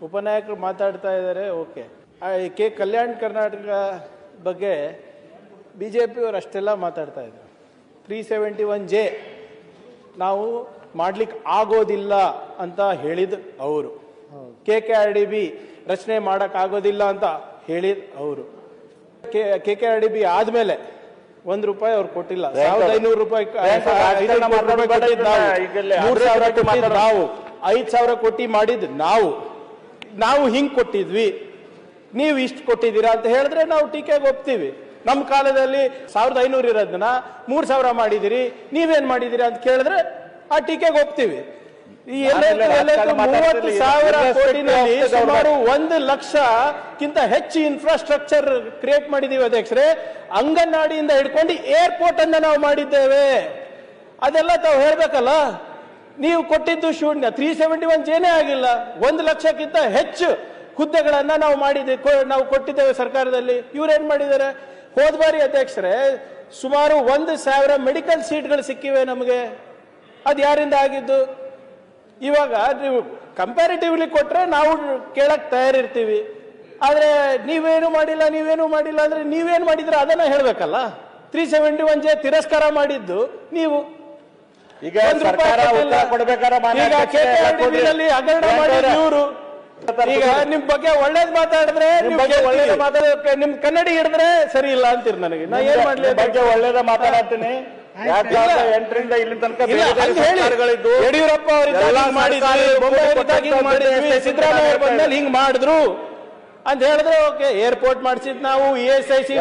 ಉಪನಾಯಕರು ಮಾತಾಡ್ತಾ ಇದ್ದಾರೆ okay. K Kalyana Karnataka ಬಗ್ಗೆ ಬಿ ಜೆ ಪಿಯವರು ಅಷ್ಟೆಲ್ಲ ಮಾತಾಡ್ತಾ ಇದ್ದರು ತ್ರೀ ಸೆವೆಂಟಿ ಒನ್ ಜೆ ನಾವು ಮಾಡ್ಲಿಕ್ಕೆ ಆಗೋದಿಲ್ಲ ಅಂತ ಹೇಳಿದ್ ಅವರು. K K R D B ರಚನೆ ಮಾಡೋಕ್ಕಾಗೋದಿಲ್ಲ ಅಂತ ಹೇಳಿದ್ ಅವರು. K K R D B ಆದ್ಮೇಲೆ ಒಂದ್ ರೂಪಾಯಿ ಅವ್ರು ಕೊಟ್ಟಿಲ್ಲ. ಸಾವಿರದ ಐನೂರು ರೂಪಾಯಿ. ನಾವು. ಐದ್ ಸಾವಿರ ಕೊಟ್ಟಿ ಮಾಡಿದ್ ನಾವು. ನಾವು ಹಿಂಗೆ ಕೊಟ್ಟಿದ್ವಿ ನೀವು ಇಷ್ಟು ಕೊಟ್ಟಿದ್ದೀರಾ ಅಂತ ಹೇಳಿದ್ರೆ ನಾವು ಟೀಕೆಗೆ ಒಪ್ತೀವಿ. ನಮ್ಮ ಕಾಲದಲ್ಲಿ ಸಾವಿರದ ಐನೂರು ಇರೋದನ್ನ ಮೂರು ಸಾವಿರ ಮಾಡಿದಿರಿ ನೀವೇನು ಮಾಡಿದಿರಿ ಅಂತ ಕೇಳಿದ್ರೆ ಆ ಟೀಕೆಗೆ ಒಪ್ತೀವಿ. ಮೂವತ್ತು ಸಾವಿರ ಕೋಟಿನಲ್ಲಿ ಸುಮಾರು ಒಂದು ಲಕ್ಷಕ್ಕಿಂತ ಹೆಚ್ಚು ಇನ್ಫ್ರಾಸ್ಟ್ರಕ್ಚರ್ ಕ್ರಿಯೇಟ್ ಮಾಡಿದೀವಿ ಅಧ್ಯಕ್ಷರೇ. ಅಂಗನವಾಡಿಯಿಂದ ಹಿಡ್ಕೊಂಡು ಏರ್ಪೋರ್ಟ್ ಅನ್ನ ನಾವು ಮಾಡಿದ್ದೇವೆ. ಅದೆಲ್ಲ ತಾವು ಹೇಳ್ಬೇಕಲ್ಲ? ನೀವು ಕೊಟ್ಟಿದ್ದು ಶೂನ್ಯ. ತ್ರೀ ಸೆವೆಂಟಿ ಒನ್ ಜೇನೇ ಆಗಿಲ್ಲ. ಒಂದು ಲಕ್ಷಕ್ಕಿಂತ ಹೆಚ್ಚು ಹುದ್ದೆಗಳನ್ನ ನಾವು ಮಾಡಿದ್ದೆ ನಾವು ಕೊಟ್ಟಿದ್ದೇವೆ ಸರ್ಕಾರದಲ್ಲಿ. ಇವ್ರೇನ್ ಮಾಡಿದ್ದಾರೆ? ಹೋದ ಬಾರಿ ಅಧ್ಯಕ್ಷರೇ, ಸುಮಾರು ಒಂದು ಸಾವಿರ ಮೆಡಿಕಲ್ ಸೀಟ್ಗಳು ಸಿಕ್ಕಿವೆ ನಮಗೆ. ಅದು ಯಾರಿಂದ ಆಗಿದ್ದು? ಇವಾಗ ನೀವು ಕಂಪ್ಯಾರಿಟಿವ್ಲಿ ಕೊಟ್ಟರೆ ನಾವು ಕೇಳಕ್ಕೆ ತಯಾರಿರ್ತೀವಿ. ಆದ್ರೆ ನೀವೇನು ಮಾಡಿಲ್ಲ ನೀವೇನು ಮಾಡಿಲ್ಲ ಅಂದರೆ ನೀವೇನು ಮಾಡಿದ್ರೆ ಅದನ್ನ ಹೇಳಬೇಕಲ್ಲ. ತ್ರೀ ಸೆವೆಂಟಿ ಒನ್ ಜೆ ತಿರಸ್ಕಾರ ಮಾಡಿದ್ದು ನೀವು. ಈಗ ಸರ್ಕಾರ. ಉತ್ತರ ಕೊಡ್ಬೇಕಾರ ಈಗ ಹಗರಣ. ಇವರು. ಈಗ. ನಿಮ್ ಬಗ್ಗೆ ಒಳ್ಳೇದ್ ಮಾತಾಡಿದ್ರೆ ನಿಮ್ ಬಗ್ಗೆ ಒಳ್ಳೇದ ಮಾತಾಡೋಕೆ ನಿಮ್ ಕನ್ನಡಿ ಹಿಡಿದ್ರೆ ಸರಿ ಇಲ್ಲ ಅಂತೀರಿ ನನಗೆ. ನಾ ಏನ್ ಮಾಡ್ಲಿ ಬಗ್ಗೆ ಒಳ್ಳೇದ ಮಾತಾಡತ್ತೀನಿ. ಎಂಟರಿಂದ ಇಲ್ಲಿ ತನಕ ಯಡಿಯೂರಪ್ಪ ಅವರಿದ್ದಾಗ ಮಾಡಿದ್ವಿ, ಮಾಡಿದ್ವಿ, ಸಿದ್ದರಾಮಯ್ಯ ಬಂದ್ಮೇಲೆ ಹಿಂಗ್ ಮಾಡಿದ್ರು. ಅಂತ ಹೇಳಿದ್ರೆ ಓಕೆ ಏರ್ಪೋರ್ಟ್ ಮಾಡಿಸಿದ್ ನಾವು ಇ ಎಸ್ ಐ ಸಿ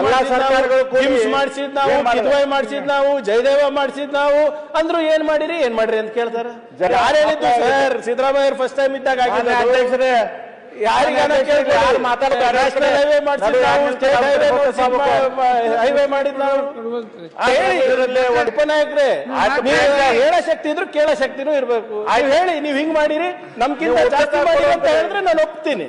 ಮಾಡಿಸಿದ್ ನಾವು? ಕಿದ್ವಾಯ್ ಮಾಡಿಸಿದ್ ನಾವು ಜಯದೇವ ಮಾಡಿಸಿದ್ ನಾವು ಅಂದ್ರು ಏನ್ ಮಾಡಿರಿ? ಏನ್ ಮಾಡ್ರಿ ಅಂತ ಕೇಳ್ತಾರೆ. ಯಾರು ಹೇಳಿದ್ದು? ಸರ್ ಸಿದ್ದರಾಮಯ್ಯ ಫಸ್ಟ್ ಟೈಮ್ ಇದ್ದಾಗ ಮಾನ್ಯ ಆಗಿದ್ದು ಅಧ್ಯಕ್ಷರೇ ಯಾರಿಗಾನ ಮಾನ್ಯ ಅಧ್ಯಕ್ಷರೇ, ಯಾರು ಮಾತಾಡ್ತಾರೆ? ನ್ಯಾಷನಲ್ ಹೈವೇ ಮಾಡಿದ್ ನಾವು. ಉಪನಾಯಕರೇ. ಹೇಳ ಶಕ್ತಿ ಇದ್ರು ಕೇಳ ಶಕ್ತಿನೂ ಇರ್ಬೇಕು. ಹೇಳಿ ನೀವ್ ಹಿಂಗ್ ಮಾಡಿರಿ ನಮ್ಕಿಂತ ಜಾಸ್ತಿ ಮಾಡಿರಿ ಅಂತ ಹೇಳಿದ್ರೆ ನಾನು ಒಪ್ತೀನಿ.